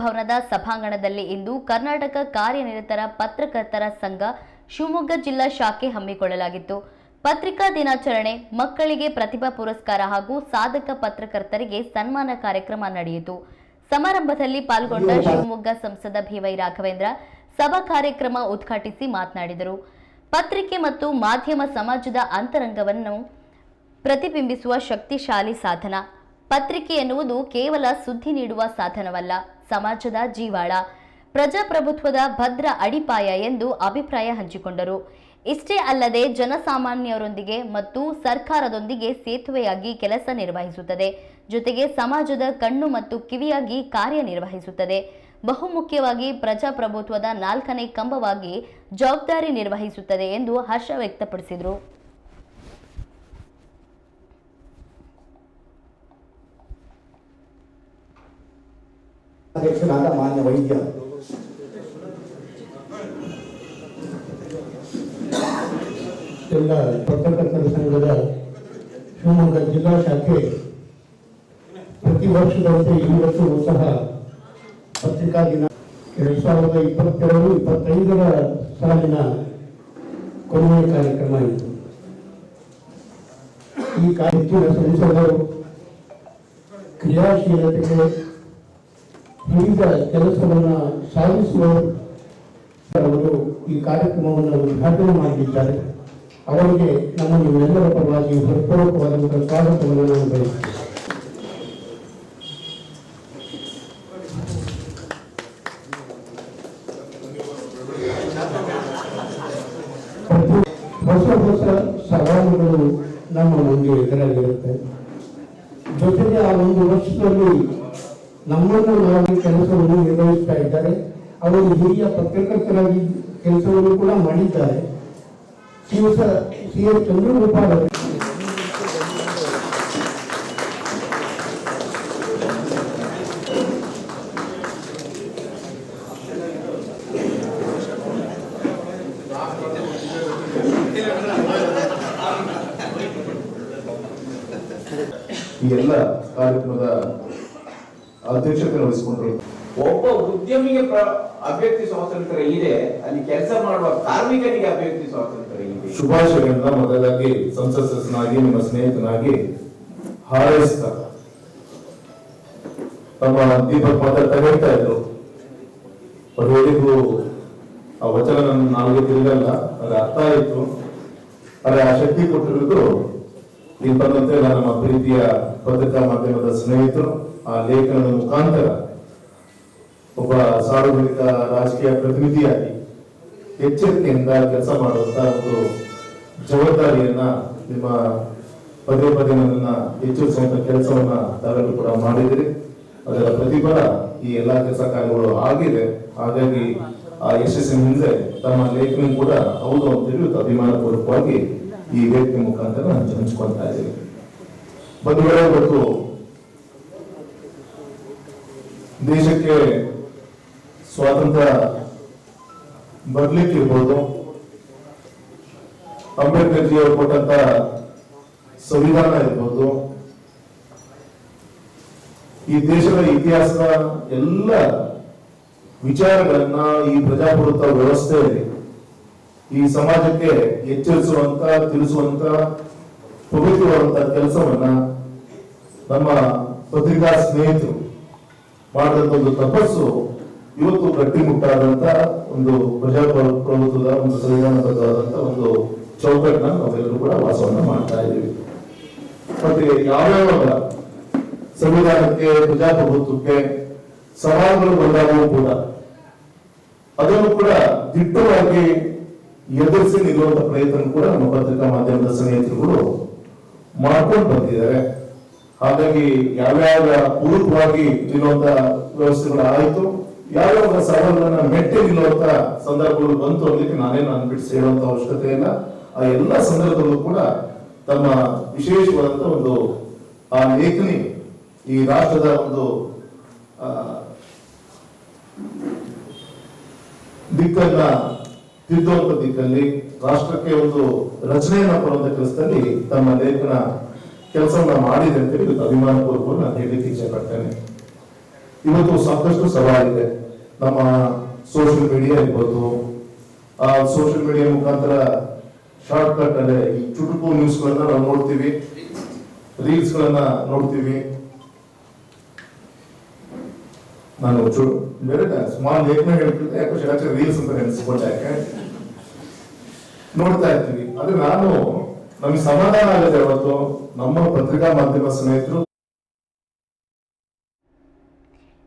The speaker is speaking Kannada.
ಭವನದ ಸಭಾಂಗಣದಲ್ಲಿ ಇಂದು ಕರ್ನಾಟಕ ಕಾರ್ಯನಿರತರ ಪತ್ರಕರ್ತರ ಸಂಘ ಶಿವಮೊಗ್ಗ ಜಿಲ್ಲಾ ಶಾಖೆ ಹಮ್ಮಿಕೊಳ್ಳಲಾಗಿತ್ತು. ಪತ್ರಿಕಾ ದಿನಾಚರಣೆ ಮಕ್ಕಳಿಗೆ ಪ್ರತಿಭಾ ಪುರಸ್ಕಾರ ಹಾಗೂ ಸಾಧಕ ಪತ್ರಕರ್ತರಿಗೆ ಸನ್ಮಾನ ಕಾರ್ಯಕ್ರಮ ನಡೆಯಿತು. ಸಮಾರಂಭದಲ್ಲಿ ಪಾಲ್ಗೊಂಡ ಶಿವಮೊಗ್ಗ ಸಂಸದ ಬಿವೈ ರಾಘವೇಂದ್ರ ಸಭಾ ಕಾರ್ಯಕ್ರಮ ಉದ್ಘಾಟಿಸಿ ಮಾತನಾಡಿದರು. ಪತ್ರಿಕೆ ಮತ್ತು ಮಾಧ್ಯಮ ಸಮಾಜದ ಅಂತರಂಗವನ್ನು ಪ್ರತಿಬಿಂಬಿಸುವ ಶಕ್ತಿಶಾಲಿ ಸಾಧನ. ಪತ್ರಿಕೆ ಎನ್ನುವುದು ಕೇವಲ ಸುದ್ದಿ ನೀಡುವ ಸಾಧನವಲ್ಲ. ಸಮಾಜದ ಜೀವಾಳ. ಪ್ರಜಾಪ್ರಭುತ್ವದ ಭದ್ರ ಅಡಿಪಾಯ ಎಂದು ಅಭಿಪ್ರಾಯ ಹಂಚಿಕೊಂಡರು. ಇಷ್ಟೇ ಅಲ್ಲದೆ ಜನಸಾಮಾನ್ಯರೊಂದಿಗೆ ಮತ್ತು ಸರ್ಕಾರದೊಂದಿಗೆ ಸೇತುವೆಯಾಗಿ ಕೆಲಸ ನಿರ್ವಹಿಸುತ್ತದೆ. ಜೊತೆಗೆ ಸಮಾಜದ ಕಣ್ಣು ಮತ್ತು ಕಿವಿಯಾಗಿ ಕಾರ್ಯನಿರ್ವಹಿಸುತ್ತದೆ. ಬಹುಮುಖ್ಯವಾಗಿ ಪ್ರಜಾಪ್ರಭುತ್ವದ ನಾಲ್ಕನೇ ಕಂಬವಾಗಿ ಜವಾಬ್ದಾರಿ ನಿರ್ವಹಿಸುತ್ತದೆ ಎಂದು ಹರ್ಷ ವ್ಯಕ್ತಪಡಿಸಿದರು. ಅಧ್ಯಕ್ಷರಾದ ಮಾನ್ಯ ವೈದ್ಯ. ಎಲ್ಲ ಪತ್ರಕರ್ತರ ಸಂಘದ ಶಿವಮೊಗ್ಗ ಜಿಲ್ಲಾ ಶಾಖೆ ಪ್ರತಿ ವರ್ಷದಂತೆ ಈ ವರ್ಷವೂ ಸಹ ಪತ್ರಿಕಾ ದಿನ ಎರಡ್ ಸಾವಿರದ ಇಪ್ಪತ್ತೆರಡು, ಇಪ್ಪತ್ತೈದರ ಸಾಲಿನ ಕೊನೆಯ ಕಾರ್ಯಕ್ರಮ ಇತ್ತು ಈ ಕಾರ್ಯಕ್ರಮ ಸಂಸದರು ಕ್ರಿಯಾಶೀಲತೆಗೆ ವಿವಿಧ ಕೆಲಸವನ್ನು ಸಾಧಿಸುವ ಅವರು ಈ ಕಾರ್ಯಕ್ರಮವನ್ನು ಉದ್ಘಾಟನೆ ಮಾಡಿದ್ದಾರೆ. ಅವರಿಗೆ ನಮ್ಮ ನಿಮ್ಮೆಲ್ಲರ ಪರವಾಗಿ ಹೃತ್ಪೂರ್ವಕವಾದಂತಹ ಸ್ವಾಗತವನ್ನು ನಾನು ಬಯಸುತ್ತೇನೆ ಹೊಸ ಹೊಸ ಸವಾಲುಗಳು ನಮ್ಮ ಮುಂದೆ ಎದುರಾಗಿರುತ್ತೆ. ಜೊತೆಗೆ ಆ ಒಂದು ವರ್ಷದಲ್ಲಿ ನಮ್ಮನ್ನು ನಾವು ಕೆಲಸವನ್ನು ನಿರ್ವಹಿಸ್ತಾ ಇದ್ದಾರೆ. ಅವರು ಹಿರಿಯ ಪತ್ರಕರ್ತರಾಗಿ ಕೆಲಸವನ್ನು ಕೂಡ ಮಾಡಿದ್ದಾರೆ. ದಿವಸ ಸಿ ಎಸ್ ಚಂದ್ರಗೋಪಾಲ್ ಅವರು. ಈ ಎಲ್ಲ ಕಾರ್ಯಕ್ರಮದ ಅಧ್ಯಕ್ಷತೆ ವಹಿಸಿಕೊಂಡ್ರು ಒಬ್ಬ ಉದ್ಯಮಿಗೆ ಅಭ್ಯರ್ಥಿ ಸ್ವಾತಂತ್ರ್ಯ ಇದೆ, ಅಲ್ಲಿ ಕೆಲಸ ಮಾಡುವ ಕಾರ್ಮಿಕನಿಗೆ ಅಭ್ಯರ್ಥಿ ಸ್ವಾತಂತ್ರ್ಯ ಇದೆ. ಶುಭಾಶಯಗಳನ್ನ ಮೊದಲಾಗಿ ಸಂಸತ್ ಸದಸ್ಯನಾಗಿ, ನಿಮ್ಮ ಸ್ನೇಹಿತನಾಗಿ ಹಾರೈಸ್ತಾರೆ ತಮ್ಮ ದೀಪಕ್ ಮಾತಾಡ್ತಾ ಹೇಳ್ತಾ ಇದ್ರು. ಅವರಿಗೂ ಆ ವಚನ ನನ್ನ ನಾಲ್ಗೆ ತಿರುಗಲ್ಲ ಅದ್ರ ಅರ್ಥ ಆಯ್ತು. ಅದ್ರ ಆ ಶಕ್ತಿ ಕೊಟ್ಟಿರೋದು ಇಲ್ಲಿ ಬಂದಂತೆ ನಮ್ಮ ಪ್ರೀತಿಯ ಪತ್ರಿಕಾ ಮಾಧ್ಯಮದ ಸ್ನೇಹಿತರು, ಆ ಲೇಖನದ ಮುಖಾಂತರ ಒಬ್ಬ ಸಾರ್ವಜನಿಕ ರಾಜಕೀಯ ಪ್ರತಿನಿಧಿಯಾಗಿ ಎಚ್ಚರಿಕೆಯಿಂದ ಕೆಲಸ ಮಾಡುವಂತ ಒಂದು ಜವಾಬ್ದಾರಿಯನ್ನ ನಿಮ್ಮ ಪದೇ ಪದೇ ನನ್ನನ್ನ ಎಚ್ಚರಿಸುವಂತ ಕೆಲಸವನ್ನ ತಾವೆಲ್ಲರೂ ಕೂಡ ಮಾಡಿದಿರಿ ಅದರ ಪ್ರತಿಫಲ ಈ ಎಲ್ಲಾ ಕೆಲಸ ಕಾರ್ಯಗಳು ಆಗಿದೆ. ಹಾಗಾಗಿ ಆ ಯಶಸ್ಸಿನ ಹಿಂದೆ ತಮ್ಮ ಲೇಖನ ಕೂಡ ಹೌದು ಅಂತ ಅಭಿಮಾನಪೂರ್ವಕವಾಗಿ ಈ ವೇದಿಕೆ ಮುಖಾಂತರ ನಾನು ಹಂಚ್ಕೊಳ್ತಾ ಇದ್ದೀನಿ. ಬಂಧುಗಳೇ, ಇವತ್ತು ದೇಶಕ್ಕೆ ಸ್ವಾತಂತ್ರ್ಯ ಬರ್ಲಿಕ್ಕಿರ್ಬೋದು ಅಂಬೇಡ್ಕರ್ ಜಿ ಅವರು ಕೊಟ್ಟಂತ ಸಂವಿಧಾನ ಇರ್ಬೋದು. ಈ ದೇಶದ ಇತಿಹಾಸದ ಎಲ್ಲ ವಿಚಾರಗಳನ್ನ ಈ ಪ್ರಜಾಪ್ರಭುತ್ವ ವ್ಯವಸ್ಥೆಯಲ್ಲಿ ಈ ಸಮಾಜಕ್ಕೆ ಎಚ್ಚರಿಸುವಂತ, ತಿಳಿಸುವಂತ ಪವಿತ್ರವಾದಂತ ಕೆಲಸವನ್ನ ನಮ್ಮ ಪತ್ರಿಕಾ ಸ್ನೇಹಿತರು ಮಾಡಿದಂತ ಒಂದು ತಪಸ್ಸು ಇವತ್ತು ಗಟ್ಟಿಮುಟ್ಟಾದಂತ ಒಂದು ಪ್ರಜಾಪ್ರಭುತ್ವದ ಒಂದು ಸಂವಿಧಾನಬದ್ಧವಾದಂತ ಒಂದು ಚೌಕಟ್ಟನ್ನ ನಾವೆಲ್ಲರೂ ಕೂಡ ವಾಸವನ್ನ ಮಾಡ್ತಾ ಇದ್ದೀವಿ. ಮತ್ತೆ ಯಾವ್ಯಾವ ಸಂವಿಧಾನಕ್ಕೆ, ಪ್ರಜಾಪ್ರಭುತ್ವಕ್ಕೆ ಸವಾಲುಗಳು ಬಂದಾಗಲೂ ಕೂಡ ಅದನ್ನು ಕೂಡ ದಿಟ್ಟವಾಗಿ ಎದುರಿಸಿ ನಿಲ್ಲುವಂತ ಪ್ರಯತ್ನ ಕೂಡ ನಮ್ಮ ಪತ್ರಿಕಾ ಮಾಧ್ಯಮದ ಸ್ನೇಹಿತರುಗಳು ಮಾಡ್ಕೊಂಡು ಬಂದಿದ್ದಾರೆ. ಹಾಗಾಗಿ ಯಾವ್ಯಾವ ಪೂರಕವಾಗಿ ನಿಲ್ಲುವಂತ ವ್ಯವಸ್ಥೆಗಳು ಆಯಿತು ಯಾವ್ಯಾವ ಸವಾಲುಗಳನ್ನ ಮೆಟ್ಟಿ ನಿಲ್ಲುವಂತ ಸಂದರ್ಭಗಳು ಬಂತು ಅದಕ್ಕೆ ನಾನೇನು ಅನ್ಬಿಟ್ಟು ಸೇರುವಂತ ಅವಶ್ಯಕತೆ ಇಲ್ಲ. ಆ ಎಲ್ಲ ಸಂದರ್ಭದಲ್ಲೂ ಕೂಡ ತಮ್ಮ ವಿಶೇಷವಾದಂತ ಒಂದು, ಆ ಲೇಖನಿ ಈ ರಾಷ್ಟ್ರದ ಒಂದು ದಿಕ್ಕನ್ನ ತಿದ್ದುವಂತ ದಿಕ್ಕಲ್ಲಿ ರಾಷ್ಟ್ರಕ್ಕೆ ಒಂದು ರಚನೆಯನ್ನ ಕೊಡುವಂತ ಕೆಲಸದಲ್ಲಿ ತಮ್ಮ ಲೇಖನ ಕೆಲಸವನ್ನ ಮಾಡಿದೆ ಅಂತ ಹೇಳಿ ಅಭಿಮಾನ ಪೂರ್ವಕವಾಗಿ ನಾನು ಹೇಳಲಿಕ್ಕೆ ಇಚ್ಛೆ ಪಡ್ತೇನೆ. ಇವತ್ತು ಸಾಕಷ್ಟು ಸವಾಲಿದೆ. ನಮ್ಮ ಸೋಷಿಯಲ್ ಮೀಡಿಯಾ ಇರ್ಬೋದು, ಆ ಸೋಷಿಯಲ್ ಮೀಡಿಯಾ ಮುಖಾಂತರ ಶಾರ್ಟ್ ಕಟ್ ಅಲ್ಲಿ ಈ ಚುಟುಕು ನ್ಯೂಸ್ ಗಳನ್ನ ನಾವು ನೋಡ್ತೀವಿ ರೀಲ್ಸ್ ಗಳನ್ನ ನೋಡ್ತೀವಿ. ನಾನು ಬೇರೆ ಸುಮಾರು ಲೇಖನ ಹೇಳ್ತಿದ್ದೆ ಯಾಕೋ ರೀಲ್ಸ್ ಅಂತ ನೆನೆಸ್ಕೊಂಡೆ ನೋಡ್ತಾ ಇರ್ತೀವಿ ಅದು ನಾನು ನಮ್ಗೆ ಸಮಾಧಾನ ಆಗುತ್ತೆ ಅವತ್ತು ನಮ್ಮ ಪತ್ರಿಕಾ ಮಾಧ್ಯಮ ಸ್ನೇಹಿತರು